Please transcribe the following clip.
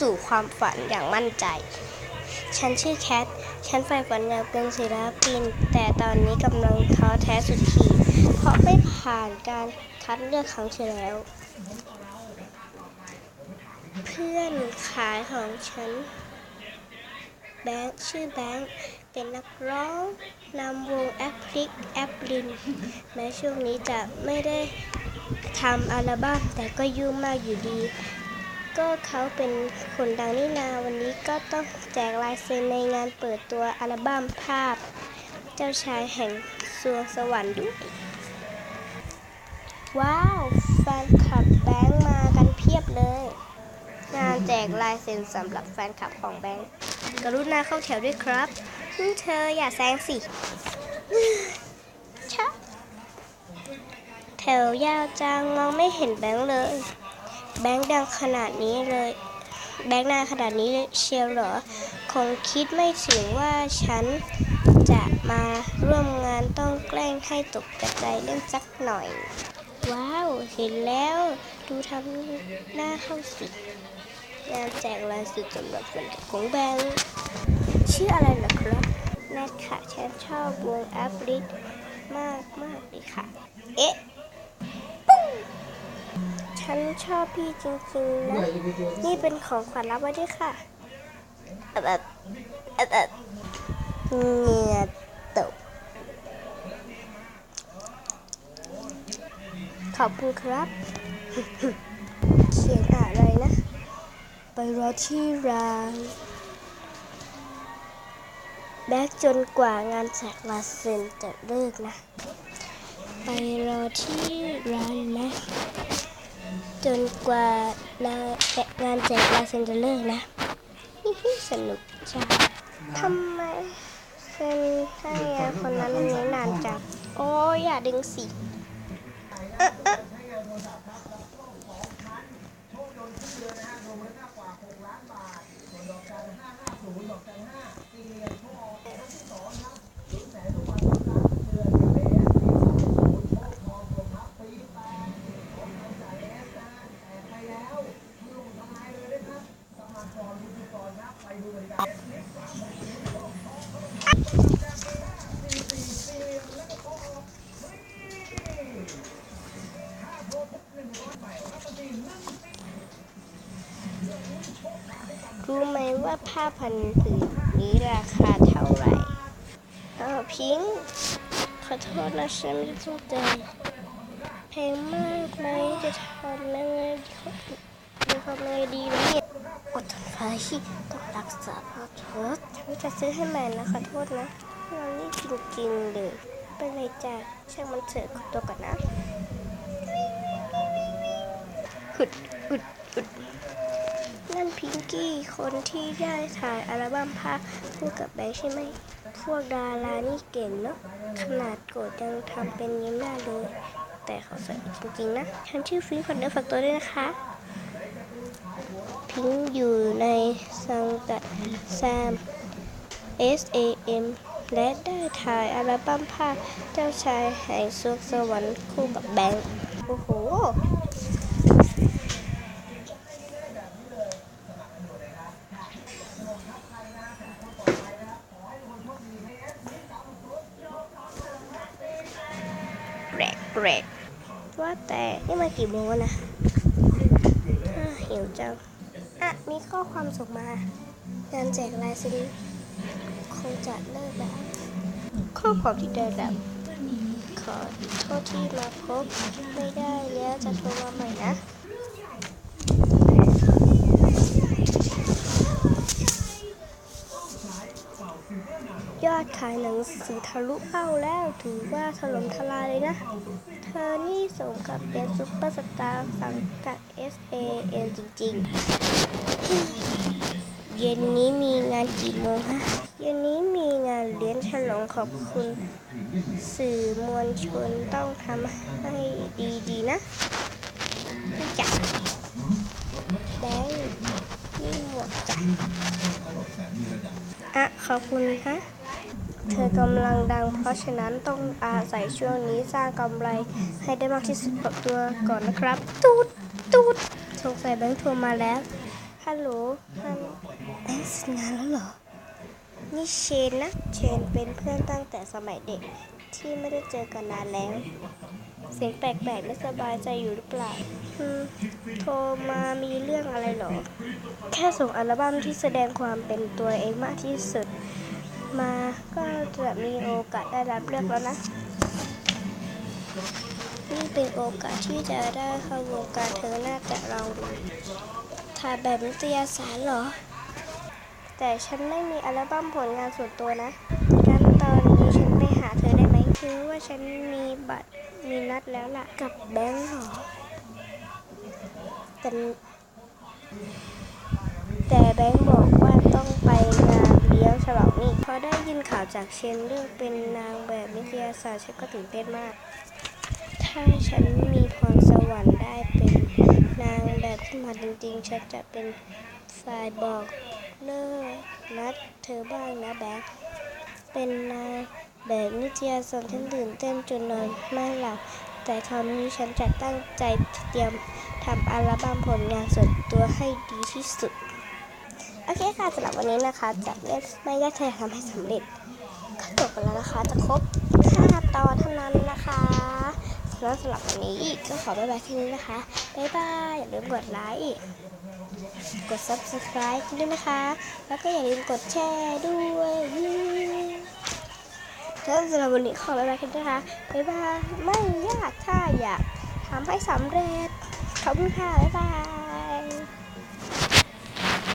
สู่ความฝันอย่างมั่นใจ ฉันชื่อแคท ฉันใฝ่ฝันอยากเป็นศิลปิน แต่ตอนนี้กำลังท้อแท้สุดขีดเพราะไม่ผ่านการคัดเลือกครั้งที่แล้ว เพื่อนขายของฉัน แบงค์ชื่อแบงค์เป็นนักร้องนำวงแอปพลิกแอปลินแม้ช่วงนี้จะไม่ได้ทำอัลบั้มแต่ก็ยุ่งมากอยู่ดี ก็เขาเป็นคนดังนี่นาวันนี้ก็ต้องแจกลายเซ็นในงานเปิดตัวอัลบั้มภาพ เจ้าชายแห่งสวงสวรรค์ด้วย ว้าว แฟนคลับแบงค์มากันเพียบเลย งานแจกลายเซ็นสำหรับแฟนคลับของแบงค์กรุณาเข้าแถวด้วยครับอืมเธออย่าแซงสิชะแถวยาวจังมองไม่เห็นแบงค์เลย แบงค์ดังขนาดนี้เลย แบงค์นานขนาดนี้เลยเชียวเหรอ คงคิดไม่ถึงว่าฉันจะมาร่วมงานต้องแกล้งให้ตกกระจายเล่นสักหน่อย ว้าว เห็นแล้ว ดูทำหน้าเข้าสิงานแจกลายสุดสำหรับแฟนของแบงค์ชื่ออะไรเหรอครับแนทค่ะ ฉันชอบวงแอปลิสมากมากเลยค่ะ เอ๊ะ ฉันชอบพี่จริงๆนะ นี่เป็นของขวัญรับไว้ด้วยค่ะแบบแบบแบบเหงื่อตกขอบคุณครับ เขียนอะไรนะ ไปรอที่ร้านแบกจนกว่างานแจกลายเซ็นจะเลิกนะ ไปรอที่ร้านนะ จนกว่างานแจกลายเซ็นจะเลิกนะสนุกจังทำไมเซ็นให้คนนั้นอันนี้นานจัง โอ้ยอย่าดึงสิเอ๊ะเอ๊ะ รู้ไหมว่าผ้าพันผืนนี้ราคาเท่าไหร่อ้าวพิงค์ขอโทษนะฉันไม่ได้ตั้งใจแพงมากไหมจะทำยังไงดีจะทำยังไงดีเนี่ยอดทนไว้ต้องรักษาพ่อเถิดฉันจะซื้อให้ใหม่นะขอโทษนะงานนี้จริงๆเลยไปเลยจ้ะช่างมันเถอะขอตัวก่อนนะหุดอุดอุด พิงกี้คนที่ได้ถ่ายอัลบั้มภาพคู่กับแบงค์ใช่ไหม พวกดารานี่เก่งเนาะ ขนาดโกรธยังทำเป็นยิ้มได้เลย แต่เขาสวยจริงๆนะ ฉันชื่อฟิงค์คนเดิมฝากตัวด้วยนะคะ พิงอยู่ในสังกัดแซม S A M และได้ถ่ายอัลบั้มภาพเจ้าชายแห่งสุขสวรรค์คู่กับแบงค์ โอ้โห แปลกแปลกว่าแต่นี่มากี่โมงแล้วนะอ่าหิวจัง อะ มีข้อความส่งมางานแจกลายเซ็นคงจะเลิกแล้ว ข้อความที่ได้รับขอโทษที่มาพบไม่ได้แล้วจะโทรมาใหม่นะ ขายหนังสือทะลุเป้าแล้วถือว่าถล่มทลายเลยนะ เธอนี่สมกับเป็นซุปเปอร์สตาร์สังกัด S A N จริงๆ เย็นนี้มีงานกี่โมงฮะ เย็นนี้มีงานเลี้ยงฉลองขอบคุณ สื่อมวลชนต้องทำให้ดีๆนะจ้ะแบงค์นี่หมวกจ้ะอะ ขอบคุณฮะ เธอกำลังดัง เพราะฉะนั้นต้องอาศัยช่วงนี้สร้างกำไรให้ได้มากที่สุดกับตัวก่อนนะครับ ตูดตูดสงสัยแบงค์โทรมาแล้ว ฮัลโหลฮัลโหลแบงค์สร็จงานแล้วเหรอ นี่เชนนะ เชนเป็นเพื่อนตั้งแต่สมัยเด็กที่ไม่ได้เจอกันนานแล้ว เสียงแปลกๆไม่สบายใจอยู่หรือเปล่าอืมโทรมามีเรื่องอะไรเหรอ แค่ส่งอัลบั้มที่แสดงความเป็นตัวเองมากที่สุด มาก็จะมีโอกาสได้รับเลือกแล้วนะนี่เป็นโอกาสที่จะได้เข้าวงการเธอน่าจะลองดูถ่ายแบบนิตยสารเหรอ แต่ฉันไม่มีอัลบั้มผลงานส่วนตัวนะงั้นตอนนี้ฉันไปหาเธอได้ไหมคือว่าฉันมีบัตรมีนัดแล้วล่ะ กับแบงค์เหรอแต่แต่แบงค์บอกว่าานเลี้ยงฉลองนี่พอได้ยินข่าวจากเชนเรื่องเป็นนางแบบนิตยสารฉันก็ตื่นเต้นมาก ถ้าฉันมีพรสวรรค์ได้เป็นนางแบบขึ้นมาจริงๆ ฉันจะเป็นฝ่ายบอกเลิกนัดเธอบ้างนะแบ๊เป็นนางแบบนิตยสารฉันตื่นเต้นจนนอนไม่หลับแต่ตอนนี้ฉันจะตั้งใจเตรียมทำอัลบั้มผลงานส่วนตัวให้ดีที่สุด อเคค่ะสำหรับวันนี้นะคะจะเล่นไม่ยากจะทำให้สำเร็จก็จบไปแล้วนะคะ จะครบ5ตอนเท่านั้นนะคะแล้วสำหรับวันนี้ก็ขอบายบายแค่นี้นะคะบ๊ายบายอย่าลืมกดไลค์กด subscribe ด้วยนะคะ แล้วก็อย่าลืมกดแชร์ด้วยแล้วสำหรับวันนี้ขอบายบายแค่นี้นะคะบ๊ายบายไม่ยากถ้าอยากทำให้สำเร็จขอบคุณค่ะบ๊ายบาย